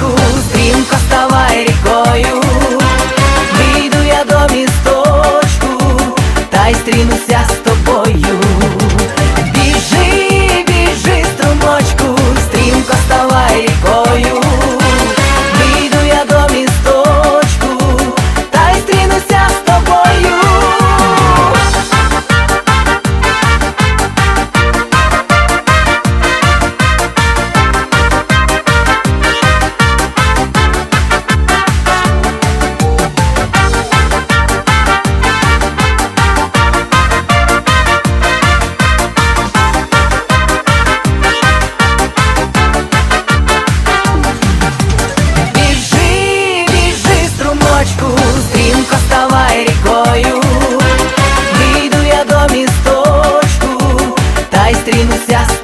садочку, стрімко ставай рікою, вийду я до місточку, та й стрінуся з тобою. зустрінуся.